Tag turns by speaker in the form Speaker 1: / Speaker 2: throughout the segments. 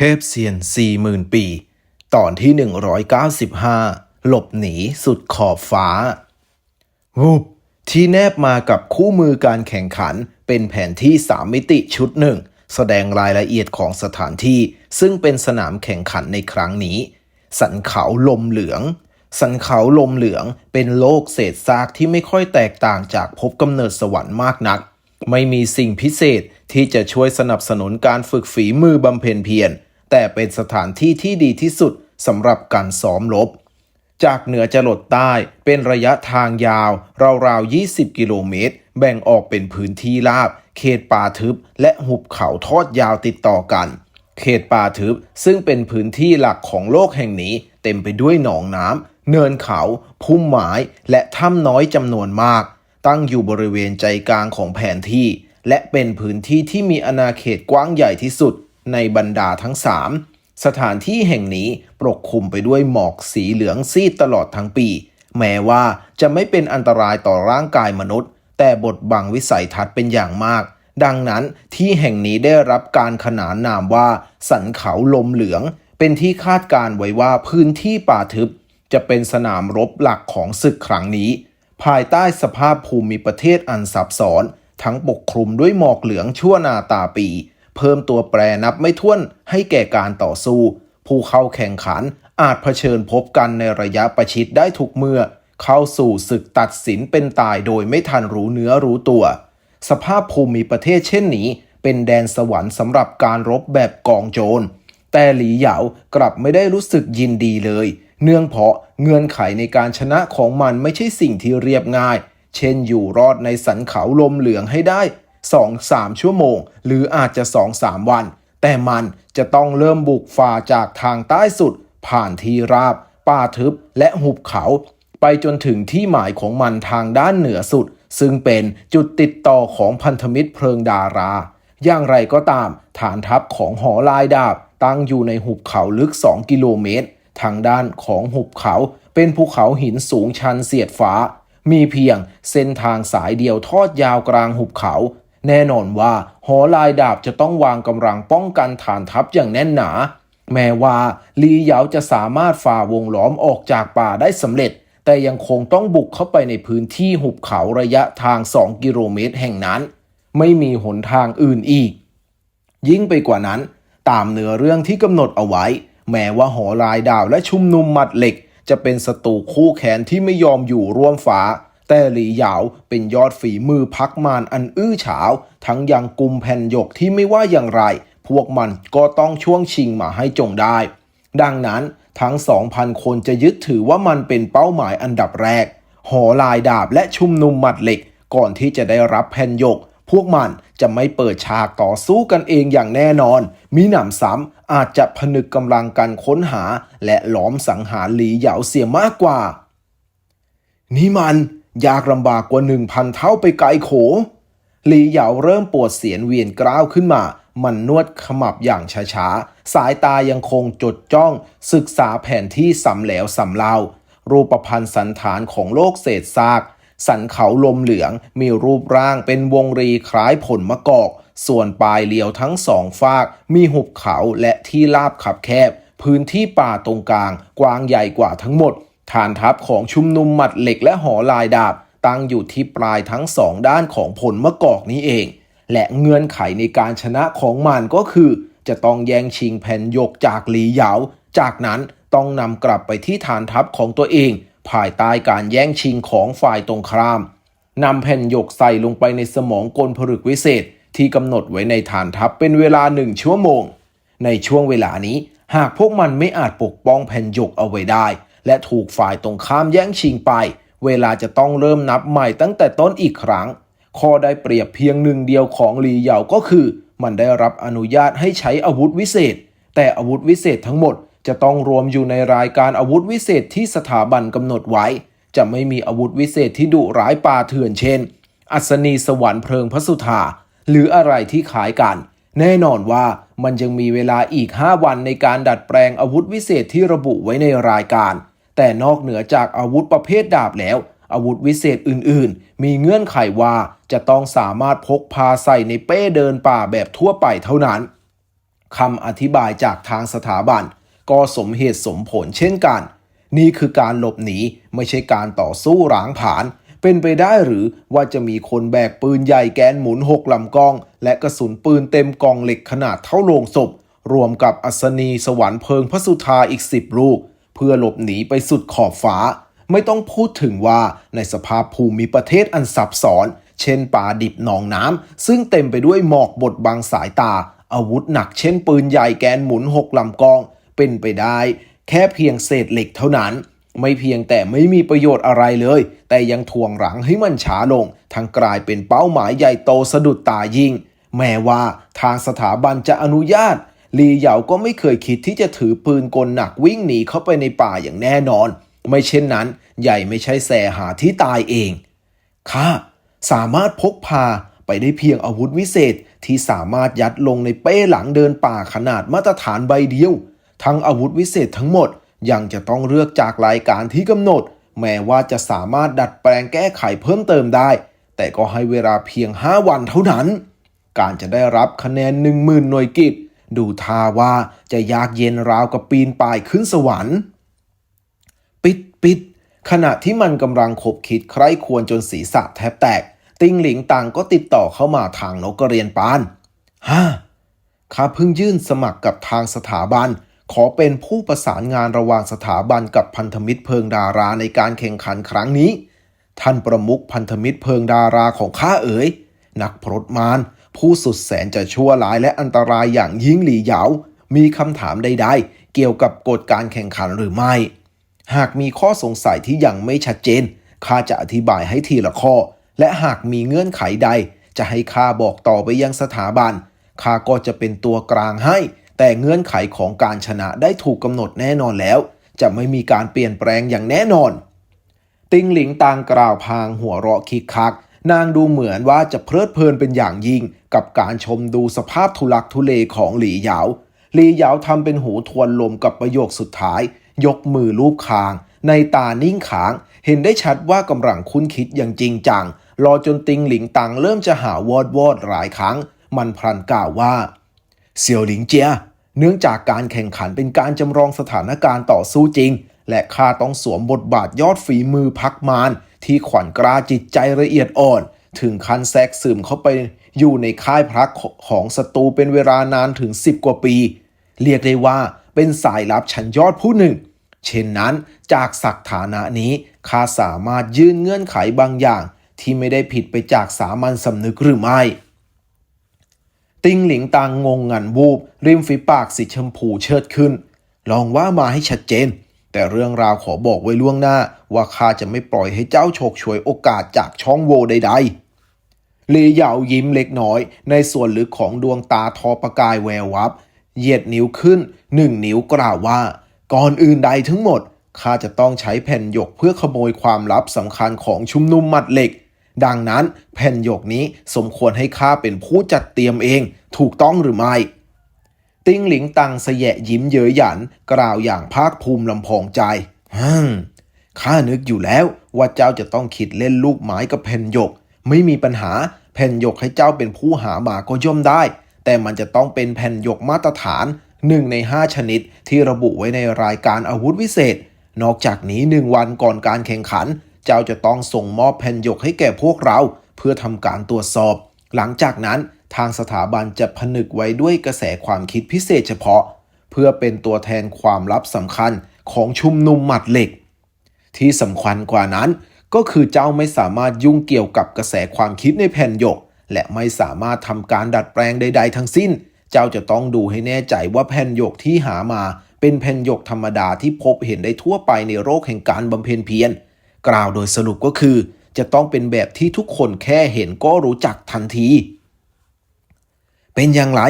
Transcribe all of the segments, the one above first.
Speaker 1: เทพเซียนสี่หมื่นปี ตอนที่ 195 หลบหนีสุดขอบฟ้าวูบที่แนบมากับคู่มือการแข่งขันเป็นแผนที่ 3 มิติชุดหนึ่ง แสดงรายละเอียดของสถานที่ ซึ่งเป็นสนามแข่งขันในครั้งนี้ สันเขาลมเหลือง สันเขาลมเหลืองเป็นโลกเศษซากที่ไม่ค่อยแตกต่างจากภพกำเนิดสวรรค์มากนัก ไม่มีสิ่งพิเศษที่จะช่วยสนับสนุนการฝึกฝีมือบำเพ็ญเพียร แต่เป็นสถานที่ที่ดีที่สุดสำหรับการซ้อมรบ จากเหนือจรดใต้เป็นระยะทางยาว ราวๆ 20 กิโลเมตร แบ่งออกเป็นพื้นที่ราบ เขตป่าทึบ และหุบเขาทอดยาวติดต่อกัน เขตป่าทึบซึ่งเป็นพื้นที่หลักของโลกแห่งนี้ เต็มไปด้วยหนองน้ำเนินเขา พุ่มไม้และถ้ำน้อยจำนวนมาก ตั้งอยู่บริเวณใจกลางของแผนที่ และเป็นพื้นที่ที่มีอาณาเขตกว้างใหญ่ที่สุด ในบรรดาทั้งสามสถานที่แห่งนี้ปกคลุมไปด้วยหมอกสีเหลืองซีดตลอดทั้งปี แม้ว่าจะไม่เป็นอันตรายต่อร่างกายมนุษย์ แต่บทบังวิสัยทัศน์เป็นอย่างมาก ดังนั้นที่แห่งนี้ได้รับการขนานนามว่า สันเขาลมเหลือง เป็นที่คาดการไว้ว่าพื้นที่ป่าทึบ จะเป็นสนามรบหลักของศึกครั้งนี้ ภายใต้สภาพภูมิประเทศอันซับซ้อน ทั้งปกคลุมด้วยหมอกเหลืองชั่วนาตาปี เพิ่มตัวแปรนับไม่ถ้วนให้แก่การต่อสู้ ผู้เข้าแข่งขันอาจเผชิญพบกันในระยะประชิดได้ทุกเมื่อ เข้าสู่ศึกตัดสินเป็นตายโดยไม่ทันรู้เนื้อรู้ตัว สภาพภูมิประเทศเช่นนี้ เป็นแดนสวรรค์สำหรับการรบแบบกองโจร แต่หลีเหยากลับไม่ได้รู้สึกยินดีเลย เนื่องเพราะเงื่อนไขในการชนะของมันไม่ใช่สิ่งที่เรียบง่าย เช่นอยู่รอดในสันเขาลมเหลืองให้ได้ 2-3 ชั่วโมง หรืออาจจะ 2-3 วัน แต่มันจะต้องเริ่มบุกฝ่าจากทางใต้สุด ผ่านที่ราบ ป่าทึบและหุบเขา ไปจนถึงที่หมายของมันทางด้านเหนือสุด ซึ่งเป็นจุดติดต่อของพันธมิตรเพลิงดารา อย่างไรก็ตาม ฐานทัพของหอลายดาบ ตั้งอยู่ในหุบเขาลึก 2 กิโลเมตร ทางด้านของหุบเขาเป็นภูเขาหินสูงชันเสียดฟ้า มีเพียงเส้นทางสายเดียวทอดยาวกลางหุบเขา แน่นอนว่าหอลายดาบจะต้องวางกำลังป้องกันฐานทัพอย่างแน่นหนา แม้ว่าลีเหยาจะสามารถฝ่าวงล้อมออกจากป่าได้สำเร็จ แต่ยังคงต้องบุกเข้าไปในพื้นที่หุบเขาระยะทาง 2 กิโลเมตรแห่งนั้น ไม่มีหนทางอื่นอีก ยิ่งไปกว่านั้น ตามเนื้อเรื่องที่กำหนดเอาไว้ แม้ว่าหอลายดาวและชุมนุมหมัดเหล็ก จะเป็นศัตรูคู่แขนที่ไม่ยอมอยู่ร่วมฟ้า แต่หลีเหยาเป็นยอดฝีมือพักมารอันอื้อฉาว ทั้งยังกุมแผ่นหยกที่ไม่ว่าอย่างไร พวกมันก็ต้องช่วงชิงมาให้จงได้ ดังนั้นทั้ง 2,000 คนจะยึดถือว่ามันเป็นเป้าหมายอันดับแรก หอลายดาบและชุมนุมหมัดเหล็ก ก่อนที่จะได้รับแผ่นหยก พวกมันจะไม่เปิดฉากต่อสู้กันเองอย่างแน่นอน มีหนำซ้ำอาจจะผนึกกำลังกันค้นหา และหลอมสังหารหลีเหยาเสียมากกว่า นี่มัน ยากลำบากกว่าหนึ่งพันเท่าไปไกลโข หลีเหยาเริ่มปวดเสียนเวียนกร้าวขึ้นมา มันนวดขมับอย่างช้าๆ สายตายังคงจดจ้อง ศึกษาแผนที่สำแหลวสำเล่า รูปพันธ์สันฐานของโลกเศษซาก สันเขาลมเหลืองมีรูปร่างเป็นวงรีคล้ายผลมะกอก ส่วนปลายเลียวทั้งสองฝาก มีหุบเขาและที่ราบขับแคบ พื้นที่ป่าตรงกลางกว้างใหญ่กว่าทั้งหมด ฐานทัพของชุมนุมหมัดเหล็กและหอลายดาบ ตั้งอยู่ที่ปลายทั้งสองด้านของผลมะกอกนี้เอง และเงื่อนไขในการชนะของมันก็คือ จะต้องแย่งชิงแผ่นหยกจากหลีเหยา จากนั้นต้องนำกลับไปที่ฐานทัพของตัวเอง ภายใต้การแย่งชิงของฝ่ายตรงข้ามนำแผ่นหยกใส่ลงไปในสมองกลผลึกวิเศษ ที่กำหนดไว้ในฐานทัพเป็นเวลาหนึ่งชั่วโมง ในช่วงเวลานี้ หากพวกมันไม่อาจปกป้องแผ่นหยกเอาไว้ได้ และถูกฝ่ายตรงข้ามแย่งชิงไป เวลาจะต้องเริ่มนับใหม่ตั้งแต่ต้นอีกครั้ง ข้อได้เปรียบเพียงหนึ่งเดียวของหลีเหยาก็คือ มันได้รับอนุญาตให้ใช้อาวุธวิเศษ แต่อาวุธวิเศษทั้งหมด จะต้องรวมอยู่ในรายการอาวุธวิเศษที่สถาบันกำหนดไว้ จะไม่มีอาวุธวิเศษที่ดุร้ายป่าเถื่อนเช่น อัศนีสวรรค์เพลิงพระสุธาหรืออะไรที่ขายกัน แน่นอนว่ามันยังมีเวลาอีก 5 วันในการดัดแปลงอาวุธวิเศษที่ระบุไว้ในรายการ แต่นอกเหนือจากอาวุธประเภทดาบแล้ว อาวุธวิเศษอื่นๆ มีเงื่อนไขว่าจะต้องสามารถพกพาใส่ในเป้เดินป่าแบบทั่วไปเท่านั้นคำอธิบายจากทางสถาบัน ก็สมเหตุสมผลเช่นกัน นี่คือการหลบหนีไม่ใช่การต่อสู้ร้างผาญเป็นไปได้หรือว่าจะมีคนแบกปืนใหญ่แกนหมุนหกลำกล้อง และกระสุนปืนเต็มกองเหล็กขนาดเท่าโลงศพ รวมกับอัศนีสวรรค์เพลิงพระสุธาอีกสิบลูก เพื่อหลบหนีไปสุดขอบฟ้า ไม่ต้องพูดถึงว่าในสภาพภูมิประเทศอันซับซ้อน เช่นป่าดิบหนองน้ำซึ่งเต็มไปด้วยหมอกบดบังสายตา อาวุธหนักเช่นปืนใหญ่แกนหมุนหกลำกอง เป็นไปได้ แค่เพียงเศษเหล็กเท่านั้นไม่เพียงแต่ไม่มีประโยชน์อะไรเลย แต่ยังทวงหลังให้มันช้าลงทั้งกลายเป็นเป้าหมายใหญ่โตสะดุดตายิ่ง แม้ว่าทางสถาบันจะอนุญาต ลีเหยาก็ไม่เคยคิดที่จะถือปืนกลหนักวิ่งหนีเข้าไปในป่าอย่างแน่นอน ไม่เช่นนั้น ใหญ่ไม่ใช่แสหาที่ตายเองข้าสามารถพกพาไปได้เพียงอาวุธวิเศษที่สามารถยัดลงในเป้หลังเดินป่าขนาดมาตรฐานใบเดียว ทั้งอาวุธวิเศษทั้งหมดยังจะต้องเลือกจากรายการที่กำหนด แม้ว่าจะสามารถดัดแปลงแก้ไขเพิ่มเติมได้ แต่ก็ให้เวลาเพียง 5 วันเท่านั้น การจะได้รับคะแนน 10,000 หน่วยกิต ดูท่าว่าจะยากเย็นราวกับปีนป่ายขึ้นสวรรค์ ปิดปิดขณะที่มันกำลังขบคิดใครควรจนศีรษะแทบแตก ติงหลิงตังก็ติดต่อเข้ามาทางนกกระเรียนปานฮ่าข้าเพิ่งยื่นสมัครกับทางสถาบัน ขอเป็นผู้ประสานงานระหว่างสถาบันกับพันธมิตรเพิงดาราในการแข่งขันครั้งนี้ ท่านประมุขพันธมิตรเพิงดาราของข้าเอ๋ยนักพรตมาร ผู้สุดแสนจะชั่วร้ายและอันตรายอย่างยิ่งหลี่เหยา มีคำถามใดๆ เกี่ยวกับกฎการแข่งขันหรือไม่ หากมีข้อสงสัยที่ยังไม่ชัดเจนข้าจะอธิบายให้ทีละข้อ และหากมีเงื่อนไขใด จะให้ข้าบอกต่อไปยังสถาบันข้าก็จะเป็นตัวกลางให้ แต่เงื่อนไขของการชนะได้ถูกกำหนดแน่นอนแล้ว จะไม่มีการเปลี่ยนแปลงอย่างแน่นอน ติงหลิงตางกล่าวพางหัวเราะคิกคัก นางดูเหมือนว่าจะเพลิดเพลินเป็นอย่างยิ่ง กับการชมดูสภาพทุลักทุเลของหลี่เหยาหลี่เหยาทำเป็นหูทวนลมกับประโยคสุดท้าย ยกมือลูบคาง ในตานิ่งขาง เห็นได้ชัดว่ากำลังคุ้นคิดอย่างจริงจัง รอจนติงหลิงตังเริ่มจะหาวอดวอดหลายครั้ง มันพลันกล่าวว่า เสี่ยวหลิงเจียเนื่องจากการแข่งขันเป็นการจำลองสถานการณ์ต่อสู้จริง และข้าต้องสวมบทบาทยอดฝีมือพักมารที่ขวัญกล้าจิตใจละเอียดอ่อน ถึงขั้นแทรกซึมเข้าไป อยู่ในค่ายพักของศัตรูเป็นเวลานานถึง 10 กว่าปี เรียกได้ว่าเป็นสายลับชั้นยอดผู้หนึ่ง เช่นนั้นจากศักฐานะนี้ข้าสามารถยื่นเงื่อนไขบางอย่าง ที่ไม่ได้ผิดไปจากสามัญสำนึกหรือไม่ ติงหลิงตางงงงันวูบ ริมฝีปากสีชมพูเชิดขึ้น ลองว่ามาให้ชัดเจน แต่เรื่องราวขอบอกไว้ล่วงหน้า ว่าข้าจะไม่ปล่อยให้เจ้าโฉกฉวยโอกาสจากช่องโหว่ใดๆ ลีเหยายิ้มเล็กน้อย ในส่วนลึกของดวงตาทอประกายแวววับ เหยียดนิ้วขึ้นหนึ่งนิ้วกล่าวว่า ก่อนอื่นใดทั้งหมดข้าจะต้องใช้แผ่นหยกเพื่อขโมยความลับสำคัญของชุมนุมหมัดเหล็ก ดังนั้นแผ่นหยกนี้สมควรให้ข้าเป็นผู้จัดเตรียมเอง ถูกต้องหรือไม่ติ้งหลิงตังเสยะยิ้มเย้ยหยัน กล่าวอย่างภาคภูมิลำพองใจฮึมข้านึกอยู่แล้วว่าเจ้าจะต้องคิดเล่นลูกไม้กับแผ่นหยก ไม่มีปัญหา แผ่นหยกให้เจ้าเป็นผู้หามาก็ย่อมได้ แต่มันจะต้องเป็นแผ่นหยกมาตรฐานหนึ่งในห้าชนิดที่ระบุไว้ในรายการอาวุธวิเศษ นอกจากนี้หนึ่งวันก่อนการแข่งขัน เจ้าจะต้องส่งมอบแผ่นหยกให้แก่พวกเรา เพื่อทำการตรวจสอบ หลังจากนั้นทางสถาบันจะผนึกไว้ด้วยกระแสความคิดพิเศษเฉพาะ เพื่อเป็นตัวแทนความลับสำคัญของชุมนุมหมัดเหล็ก ที่สำคัญกว่านั้น ก็คือเจ้าไม่สามารถยุ่งเกี่ยวกับกระแสความคิดในแผ่นหยก และไม่สามารถทำการดัดแปลงใด ๆ ทั้งสิ้น เจ้าจะต้องดูให้แน่ใจว่าแผ่นหยกที่หามา เป็นแผ่นหยกธรรมดาที่พบเห็นได้ทั่วไปในโลกแห่งการบำเพ็ญเพียร กล่าวโดยสรุปก็คือ จะต้องเป็นแบบที่ทุกคนแค่เห็นก็รู้จักทันที เป็นอย่างไร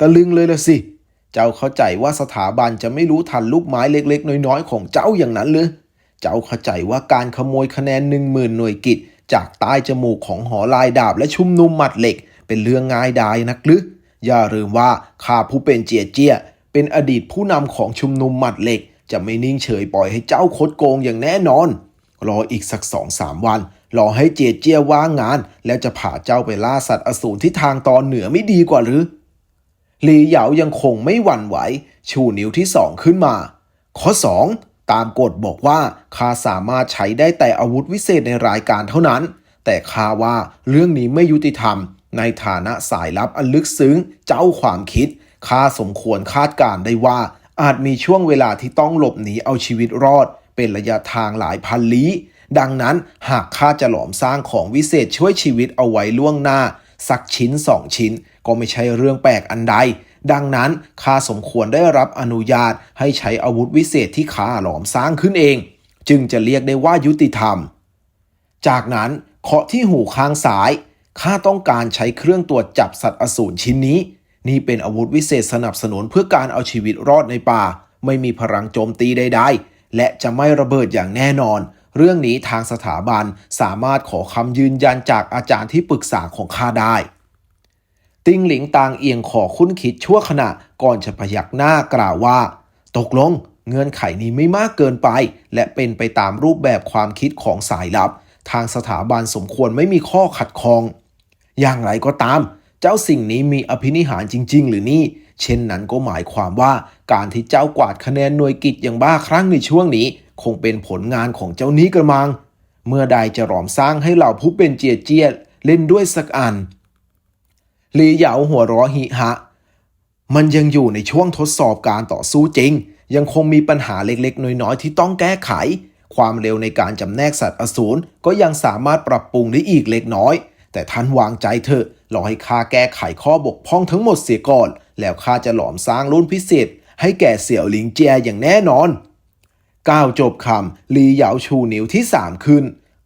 Speaker 1: ตะลึงเลยละสิ เจ้าเข้าใจว่าสถาบันจะไม่รู้ทันลูกไม้เล็ก ๆ น้อยๆของเจ้าอย่างนั้นหรือ เจ้าเข้าใจว่าการขโมยคะแนนหนึ่งหมื่นหน่วยกิจ จากใต้จมูกของหอลายดาบและชุมนุมหมัดเหล็ก เป็นเรื่องง่ายดายนักหรืออย่าลืมว่าข้าผู้เป็นเจียเจียเป็นอดีตผู้นำของชุมนุมหมัดเหล็ก จะไม่นิ่งเฉยปล่อยให้เจ้าคดโกงอย่างแน่นอน รออีกสักสองสามวันรอให้เจียเจียว่างงาน แล้วจะพาเจ้าไปล่าสัตว์อสูรที่ทางตอนเหนือไม่ดีกว่าหรือหลีเหยายังคงไม่หวั่นไหว ชูนิ้วที่สองขึ้นมา ข้อ2 ตามกฎบอกว่าข้าสามารถใช้ได้แต่อาวุธวิเศษในรายการเท่านั้น แต่ข้าว่าเรื่องนี้ไม่ยุติธรรม ในฐานะสายลับอันลึกซึ้งเจ้าความคิดข้าสมควรคาดการณ์ได้ว่า อาจมีช่วงเวลาที่ต้องหลบหนีเอาชีวิตรอด เป็นระยะทางหลายพันลี้ ดังนั้นหากข้าจะหลอมสร้างของวิเศษช่วยชีวิตเอาไว้ล่วงหน้า สักชิ้นสองชิ้น ก็ไม่ใช่เรื่องแปลกอันใด ดังนั้นข้าสมควรได้รับอนุญาตให้ใช้อาวุธวิเศษที่ข้าหลอมสร้างขึ้นเอง จึงจะเรียกได้ว่ายุติธรรม จากนั้นเคาะที่หูข้างซ้ายข้าต้องการใช้เครื่องตรวจจับสัตว์อสูรชิ้นนี้ นี่เป็นอาวุธวิเศษสนับสนุนเพื่อการเอาชีวิตรอดในป่า ไม่มีพลังโจมตีใดๆ และจะไม่ระเบิดอย่างแน่นอน เรื่องนี้ทางสถาบันสามารถขอคำยืนยันจากอาจารย์ที่ปรึกษาของข้าได้ ติ้งหลิงตางเอียงขอคุ้นคิดชั่วขณะก่อนจะพยักหน้ากล่าวว่า ตกลงเงื่อนไขนี้ไม่มากเกินไป และเป็นไปตามรูปแบบความคิดของสายลับ ทางสถาบันสมควรไม่มีข้อขัดข้อง อย่างไรก็ตาม เจ้าสิ่งนี้มีอภินิหารจริง ๆ หรือนี่ เช่นนั้นก็หมายความว่าการที่เจ้ากวาดคะแนนหน่วยกิจอย่างบ้าครั้งในช่วงนี้ คงเป็นผลงานของเจ้านี้กระมัง เมื่อใดจะหลอมสร้างให้เหล่าผู้เป็นเจียเจียเล่นด้วยสักอัน ลีเหยาหัวเร้อหิฮะ มันยังอยู่ในช่วงทดสอบการต่อสู้จริง ยังคงมีปัญหาเล็กๆ น้อยๆ ที่ต้องแก้ไข ความเร็วในการจำแนกสัตว์อสูรก็ยังสามารถปรับปรุงได้อีกเล็กน้อย แต่ท่านวางใจเถอะรอให้ข้าแก้ไขข้อบกพร่องทั้งหมดเสียก่อน แล้วข้าจะหลอมสร้างรุ่นพิเศษ ให้แก่เสี่ยวหลิงเจียอย่างแน่นอนก้าวจบคำลีเหยาชูนิ้วที่ 3 ขึ้น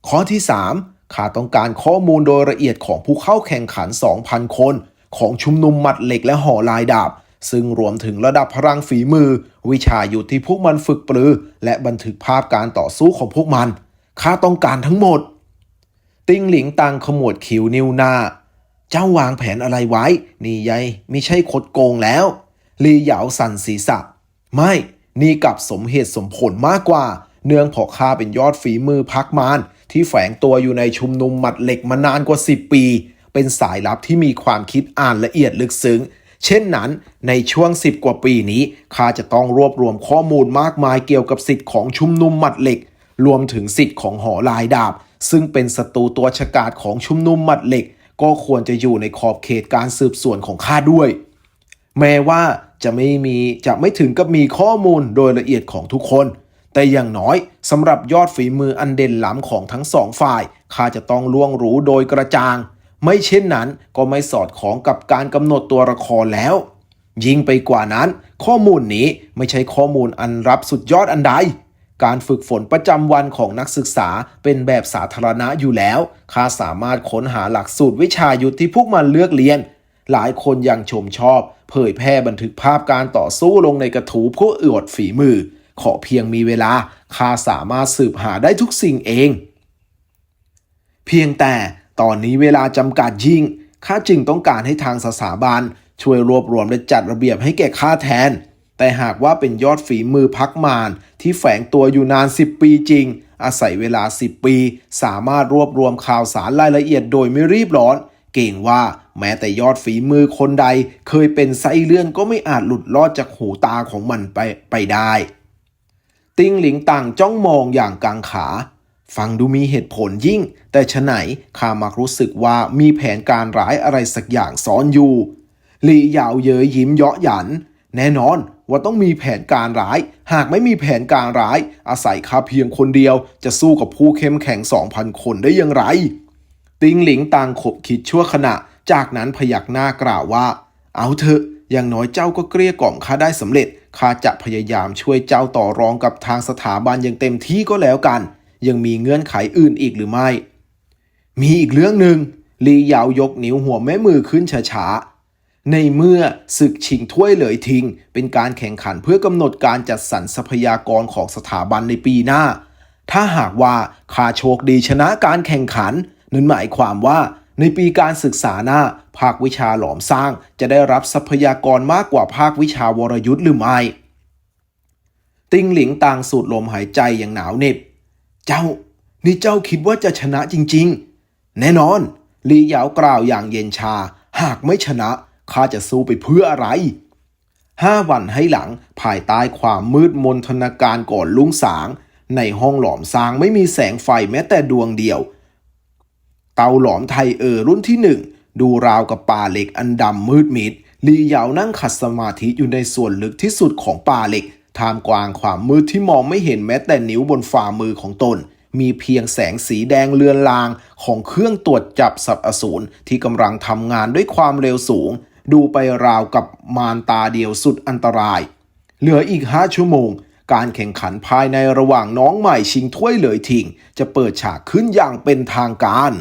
Speaker 1: ข้อที่ 3 ข้าต้องการข้อมูลโดยละเอียดของผู้เข้าแข่งขัน 2,000 คน ของชุมนุมหมัดเหล็กและห่อลายดาบ ซึ่งรวมถึงระดับพลังฝีมือ วิชาอยุทธที่พวกมันฝึกปรือ และบันทึกภาพการต่อสู้ของพวกมัน ข้าต้องการทั้งหมด ติงหลิงตังขมวดคิ้วนิ้วหน้า เจ้าวางแผนอะไรไว้ นี่ยัยไม่ใช่คดโกงแล้ว ลีเหยาสั่นศีรษะ ไม่ นี่กับสมเหตุสมผลมากกว่า เนื่องเพอข้าเป็นยอดฝีมือพักมาร ที่แฝงตัวอยู่ในชุมนุมหมัดเหล็กมานานกว่า 10 ปี เป็นสายลับที่มีความคิดอ่านละเอียดลึกซึ้ง เช่นนั้นในช่วง 10 กว่าปีนี้ข้าจะต้องรวบรวมข้อมูลมากมายเกี่ยวกับสิทธิ์ของชุมนุมหมัดเหล็ก รวมถึงสิทธิ์ของหอลายดาบ ซึ่งเป็นศัตรูตัวฉกาจของชุมนุมหมัดเหล็ก ก็ควรจะอยู่ในขอบเขตการสืบสวนของข้าด้วย แม้ว่าจะไม่มีจะไม่ถึงกับมีข้อมูลโดยละเอียดของทุกคน แต่อย่างน้อยสำหรับยอดฝีมืออันเด่นล้ำของทั้งสองฝ่ายข้าจะต้องล่วงรู้โดยกระจ่าง ไม่เช่นนั้นก็ไม่สอดคล้องกับการกำหนดตัวละครแล้ว ยิ่งไปกว่านั้น ข้อมูลนี้ไม่ใช่ข้อมูลอันรับสุดยอดอันใดการฝึกฝนประจำวันของนักศึกษาเป็นแบบสาธารณะอยู่แล้ว ข้าสามารถค้นหาหลักสูตรวิชายุทธที่พวกมันเลือกเรียน หลายคนยังชมชอบ เผยแพร่บันทึกภาพการต่อสู้ลงในกระถูผู้อวดฝีมือ ขอเพียงมีเวลาข้าสามารถสืบหาได้ทุกสิ่งเอง เพียงแต่ตอนนี้เวลาจำกัดยิ่งข้าจึงต้องการให้ทางสถาบันช่วยรวบรวมและจัดระเบียบให้แก่ข้าแทน แต่หากว่าเป็นยอดฝีมือพักมารที่แฝงตัวอยู่นาน 10 ปีจริง อาศัยเวลา 10 ปี สามารถรวบรวมข่าวสารรายละเอียดโดยไม่รีบร้อน เก่งว่าแม้แต่ยอดฝีมือคนใด เคยเป็นไส้เลื่อนก็ไม่อาจหลุดรอดจากหูตาของมันไปไปได้ ติงหลิงต่างจ้องมองอย่างกังขา ฟังดูมีเหตุผลยิ่ง แต่ฉะไหนข้ามักรู้สึกว่ามีแผนการร้ายอะไรสักอย่างซ้อนอยู่หลี่ยาวเย้ยยิ้มเยาะหยัน แน่นอนว่าต้องมีแผนการร้าย หากไม่มีแผนการร้าย อาศัยข้าเพียงคนเดียว จะสู้กับผู้เข้มแข็ง2,000คนได้อย่างไร ติงหลิงต่างขบคิดชั่วขณะ จากนั้นพยักหน้ากล่าวว่า เอาเถอะ อย่างน้อยเจ้าก็เกลี้ยกล่อมข้าได้สำเร็จ ข้าจะพยายามช่วยเจ้าต่อรองกับทางสถาบันอย่างเต็มที่ก็แล้วกัน ยังมีเงื่อนไขอื่นอีกหรือไม่ มีอีกเรื่องหนึ่งลียาวยกนิ้วหัวแม่มือขึ้นช้าๆ ในเมื่อศึกชิงถ้วยเหลยทิ้งเป็นการแข่งขันเพื่อกำหนดการจัดสรรทรัพยากรของสถาบันในปีหน้า ถ้าหากว่าข้าโชคดีชนะการแข่งขันนั่นหมายความว่า ในปีการศึกษาหน้า ภาควิชาหลอมสร้าง จะได้รับทรัพยากรมากกว่าภาควิชาวรยุทธ์หรือไม่ติงหลิงต่างสูดลมหายใจอย่างหนาวเหน็บ เจ้า นี่เจ้าคิดว่าจะชนะจริงๆ แน่นอน ลีเหยาวกล่าวอย่างเย็นชา หากไม่ชนะข้าจะสู้ไปเพื่ออะไร ห้าวันให้หลังภายใต้ความมืดมนทนาการก่อนลุงสาง ในห้องหลอมซางไม่มีแสงไฟแม้แต่ดวงเดียว เตาหลอมไทยเออรุ่นที่หนึ่งดูราวกับป่าเหล็กอันดำมืดมิดลีเหยานั่งขัดสมาธิอยู่ในส่วนลึกที่สุดของป่าเหล็กท่ามกลางความมืดที่มองไม่เห็นแม้แต่นิ้วบนฝ่ามือของตน มีเพียงแสงสีแดงเลือนลางของเครื่องตรวจจับสัตว์อสูรที่กำลังทำงานด้วยความเร็วสูง ดูไปราวกับมารตาเดียวสุดอันตราย เหลืออีกห้าชั่วโมง การแข่งขันภายในระหว่างน้องใหม่ชิงถ้วยเหลยทิ้งจะเปิดฉากขึ้นอย่างเป็นทางการ